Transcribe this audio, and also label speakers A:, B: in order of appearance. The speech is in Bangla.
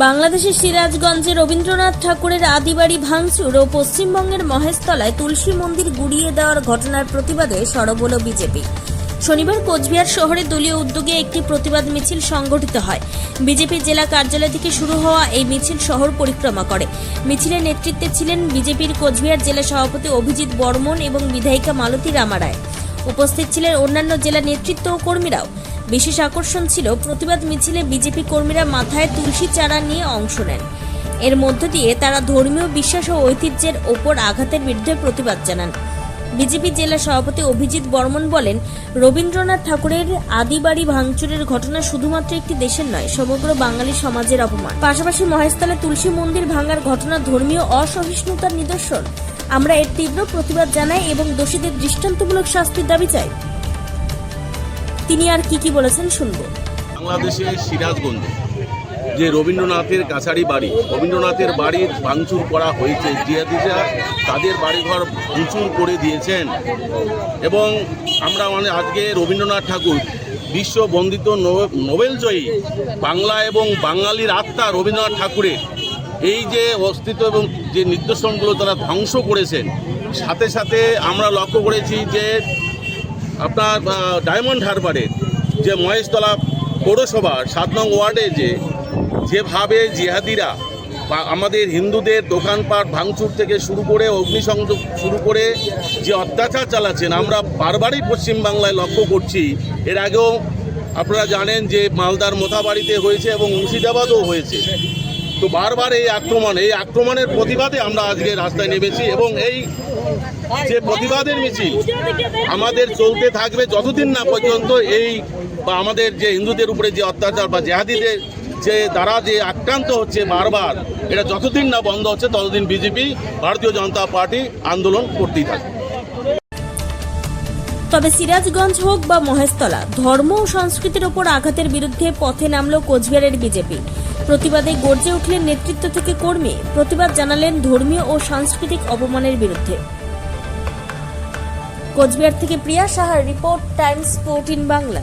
A: বাংলাদেশের সিরাজগঞ্জে রবীন্দ্রনাথ ঠাকুরের আদিবাড়ি ভাঙচুর ও পশ্চিমবঙ্গের মহেশতলায় তুলসী মন্দির গুড়িয়ে দেওয়ার ঘটনার প্রতিবাদে সরব হল বিজেপি। শনিবার কোচবিহার শহরে দলীয় উদ্যোগে একটি প্রতিবাদ মিছিল সংগঠিত হয়। বিজেপি জেলা কার্যালয় থেকে শুরু হওয়া এই মিছিল শহর পরিক্রমা করে। মিছিলের নেতৃত্বে ছিলেন বিজেপির কোচবিহার জেলা সভাপতি অভিজিৎ বর্মন এবং বিধায়িকা মালতী রামারায়। উপস্থিত ছিলেন অন্যান্য জেলা নেতৃত্ব ও কর্মীরাও। বিশেষ আকর্ষণ ছিল প্রতিবাদ মিছিলে বিজেপি কর্মীরা মাথায় তুলসী চারা নিয়ে অংশ নেন। এর মধ্য দিয়ে তারা ধর্মীয় বিশ্বাস ও ঐতিহ্যের ওপর আঘাতের বিরুদ্ধে প্রতিবাদ জানান। বিজেপি জেলা সভাপতি অভিজিৎ বর্মন বলেন, রবীন্দ্রনাথ ঠাকুরের আদিবাড়ি ভাঙচুরের ঘটনা শুধুমাত্র একটি দেশের নয়, সমগ্র বাঙালি সমাজের অপমান। পাশাপাশি মহেশতলে তুলসী মন্দির ভাঙার ঘটনা ধর্মীয় অসহিষ্ণুতার নিদর্শন। আমরা এর তীব্র প্রতিবাদ জানাই এবং দোষীদের দৃষ্টান্তমূলক শাস্তির দাবি চাই। তিনি আর কি কি বলেছেন শুনব।
B: বাংলাদেশের সিরাজগঞ্জে যে রবীন্দ্রনাথের কাছারি বাড়ি, রবীন্দ্রনাথের বাড়ি ভাঙচুর করা হয়েছে জিয়াদিরা তাদের বাড়িঘর ভাঙচুর করে দিয়েছেন। এবং আমরা মানে আজকে রবীন্দ্রনাথ ঠাকুর বিশ্ব বন্দিত নো- নোবেল জয়ী বাংলা এবং বাঙালির আত্মা রবীন্দ্রনাথ ঠাকুরের। এই যে অস্তিত্ব এবং যে নিদর্শনগুলো তারা ধ্বংস করেছেন, সাথে সাথে আমরা লক্ষ্য করেছি যে আপনার ডায়মন্ড হারবারের যে মহেশতলা পৌরসভার সাত নং ওয়ার্ডে যে যেভাবে জিহাদিরা বা আমাদের হিন্দুদের দোকানপাট ভাঙচুর থেকে শুরু করে অগ্নিসংযোগ শুরু করে যে অত্যাচার চালাচ্ছেন, আমরা বারবারই পশ্চিমবাংলায় লক্ষ্য করছি। এর আগেও আপনারা জানেন যে মালদার মোথাবাড়িতে হয়েছে এবং মুর্শিদাবাদও হয়েছে। তো বারবার এই আক্রমণ, এই আক্রমণের প্রতিবাদে আমরা আজকে রাস্তায় নেমেছি এবং এই যে প্রতিবাদের মিছিল আমাদের চলতে থাকবে যতদিন না পর্যন্ত এই বা আমাদের যে হিন্দুদের উপরে যে অত্যাচার বা জেহাদিদের যে দ্বারা যে আক্রান্ত হচ্ছে বারবার, এটা যতদিন না বন্ধ হচ্ছে ততদিন বিজেপি, ভারতীয় জনতা পার্টি আন্দোলন করতেই থাকবে।
A: তবে সিরাজগঞ্জ হোক বা মহেশতলা, ধর্ম ও সংস্কৃতির ওপর আঘাতের বিরুদ্ধে পথে নামল কোচবিহারের বিজেপি। প্রতিবাদে গর্জে উঠলেন নেতৃত্ব থেকে কর্মী। প্রতিবাদ জানালেন ধর্মীয় ও সাংস্কৃতিক অপমানের বিরুদ্ধে। কোচবিহার থেকে প্রিয়া সাহার রিপোর্ট, টাইমস ফোরটিন বাংলা।